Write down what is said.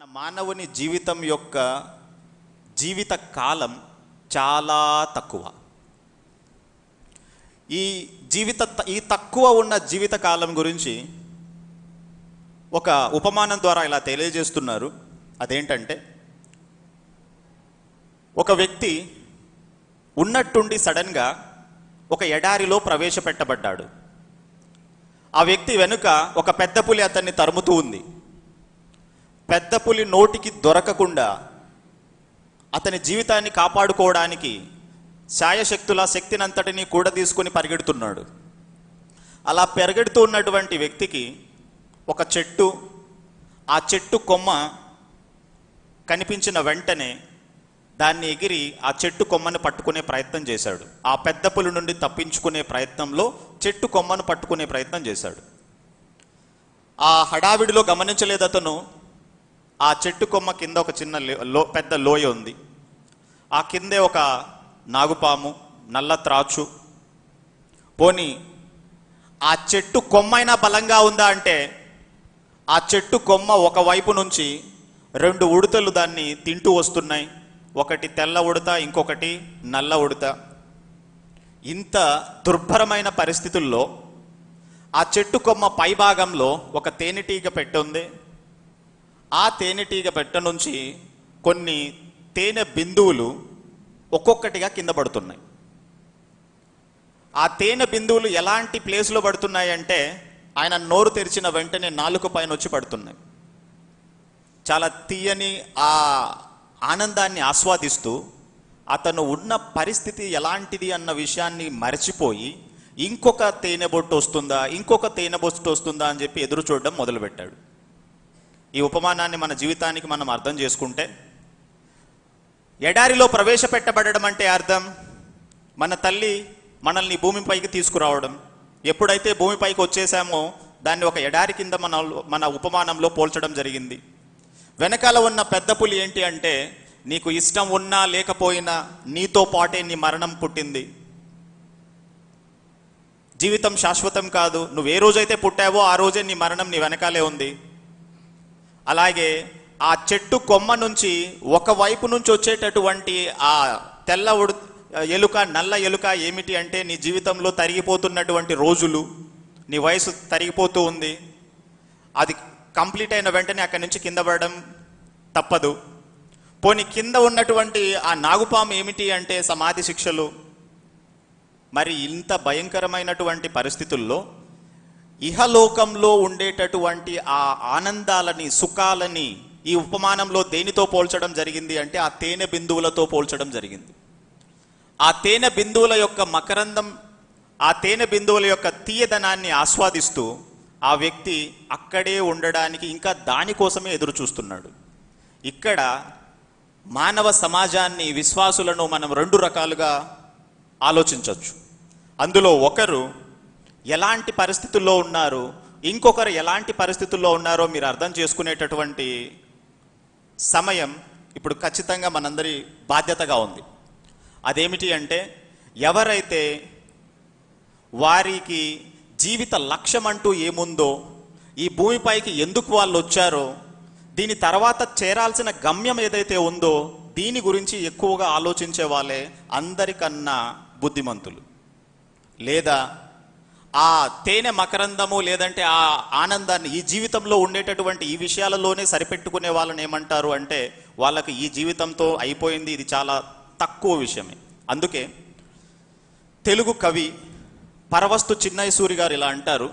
మన మానవుని జీవితం యొక్క జీవిత కాలం చాలా తక్కువ. ఈ జీవిత ఈ తక్కువ ఉన్న జీవిత కాలం గురించి ఒక ఉపమానం ద్వారా ఇలా తెలియజేస్తున్నారు. అదేంటంటే ఒక వ్యక్తి ఉన్నట్టుండి సడన్గా ఒక ఎడారిలో ప్రవేశపెట్టబడ్డాడు. ఆ వ్యక్తి వెనుక ఒక పెద్ద పులి అతన్ని తరుముతూ ఉంది. పెద్ద పులి నోటికి దొరకకుండా అతని జీవితాన్ని కాపాడుకోవడానికి శాయశక్తుల శక్తినంతటిని కూడా తీసుకొని పరిగెడుతున్నాడు. అలా పెరగెడుతూ ఉన్నటువంటి వ్యక్తికి ఒక చెట్టు ఆ చెట్టు కొమ్మ కనిపించిన వెంటనే దాన్ని ఎగిరి ఆ చెట్టు కొమ్మను పట్టుకునే ప్రయత్నం చేశాడు. ఆ పెద్ద పులి నుండి తప్పించుకునే ప్రయత్నంలో చెట్టు కొమ్మను పట్టుకునే ప్రయత్నం చేశాడు. ఆ హడావిడిలో గమనించలేదు అతను ఆ చెట్టు కొమ్మ కింద ఒక చిన్న లో- పెద్ద లోయ ఉంది. ఆ కిందే ఒక నాగుపాము నల్ల త్రాచు. పోని ఆ చెట్టు కొమ్మైనా బలంగా ఉందా అంటే ఆ చెట్టు కొమ్మ ఒక వైపు నుంచి రెండు ఉడతలు దాన్ని తింటూ వస్తున్నాయి. ఒకటి తెల్ల ఉడత ఇంకొకటి నల్ల ఉడత. ఇంత దుర్భరమైన పరిస్థితుల్లో ఆ చెట్టు కొమ్మ పై భాగంలో ఒక తేనెటీగ పెట్టుంది ఆ తేనెటీగ పెట్ట నుంచి కొన్ని తేనె బిందువులు ఒక్కొక్కటిగా కింద పడుతున్నాయి. ఆ తేనె బిందువులు ఎలాంటి ప్లేస్లో పడుతున్నాయి అంటే ఆయన నోరు తెరిచిన వెంటనే నాలుక పైన వచ్చి పడుతున్నాయి. చాలా తీయని ఆ ఆనందాన్ని ఆస్వాదిస్తూ అతను ఉన్న పరిస్థితి ఎలాంటిది అన్న విషయాన్ని మరచిపోయి ఇంకొక తేనె బొట్టు వస్తుందా ఇంకొక తేనె బొట్టు వస్తుందా అని చెప్పి ఎదురు చూడడం మొదలుపెట్టాడు. ఈ ఉపమానాన్ని మన జీవితానికి మనం అర్థం చేసుకుంటే ఎడారిలో ప్రవేశపెట్టబడడం అంటే అర్థం మన తల్లి మనల్ని భూమిపైకి తీసుకురావడం. ఎప్పుడైతే భూమిపైకి వచ్చేసామో దాన్ని ఒక ఎడారి కింద మన మన ఉపమానంలో పోల్చడం జరిగింది. వెనకాల ఉన్న పెద్ద పులి ఏంటి అంటే నీకు ఇష్టం ఉన్నా లేకపోయినా నీతో పాటే నీ మరణం పుట్టింది. జీవితం శాశ్వతం కాదు. నువ్వు ఏ రోజైతే పుట్టావో ఆ రోజే నీ మరణం నీ వెనకాలే ఉంది. అలాగే ఆ చెట్టు కొమ్మ నుంచి ఒక వైపు నుంచి వచ్చేటటువంటి ఆ తెల్ల ఉడు ఎలుక నల్ల ఎలుక ఏమిటి అంటే నీ జీవితంలో తరిగిపోతున్నటువంటి రోజులు నీ వయసు తరిగిపోతూ ఉంది. అది కంప్లీట్ అయిన వెంటనే అక్కడి నుంచి కింద పడడం తప్పదు. పోనీ కింద ఉన్నటువంటి ఆ నాగుపాము ఏమిటి అంటే సమాధి శిక్షలు. మరి ఇంత భయంకరమైనటువంటి పరిస్థితుల్లో ఇహలోకంలో ఉండేటటువంటి ఆ ఆనందాలని సుఖాలని ఈ ఉపమానంలో దేనితో పోల్చడం జరిగింది అంటే ఆ తేనె బిందువులతో పోల్చడం జరిగింది. ఆ తేనె బిందువుల యొక్క మకరందం ఆ తేనె బిందువుల యొక్క తీయదనాన్ని ఆస్వాదిస్తూ ఆ వ్యక్తి అక్కడే ఉండడానికి ఇంకా దానికోసమే ఎదురు చూస్తున్నాడు. ఇక్కడ మానవ సమాజాన్ని విశ్వాసులను మనం రెండు రకాలుగా ఆలోచించవచ్చు. అందులో ఒకరు ఎలాంటి పరిస్థితుల్లో ఉన్నారు ఇంకొకరు ఎలాంటి పరిస్థితుల్లో ఉన్నారో మీరు అర్థం చేసుకునేటటువంటి సమయం ఇప్పుడు ఖచ్చితంగా మనందరి బాధ్యతగా ఉంది. అదేమిటి అంటే ఎవరైతే వారికి జీవిత లక్ష్యం అంటూ ఏముందో ఈ భూమిపైకి ఎందుకు వాళ్ళు వచ్చారో దీని తర్వాత చేరాల్సిన గమ్యం ఏదైతే ఉందో దీని గురించి ఎక్కువగా ఆలోచించే వాళ్ళే అందరికన్నా బుద్ధిమంతులు. లేదా ఆ తేనె మకరందము లేదంటే ఆ ఆనందాన్ని ఈ జీవితంలో ఉండేటటువంటి ఈ విషయాలలోనే సరిపెట్టుకునే వాళ్ళని ఏమంటారు అంటే వాళ్ళకి ఈ జీవితంతో అయిపోయింది ఇది చాలా తక్కువ విషయమే. అందుకే తెలుగు కవి పరవస్తు చిన్నయ్య సూరి గారు ఇలా అంటారు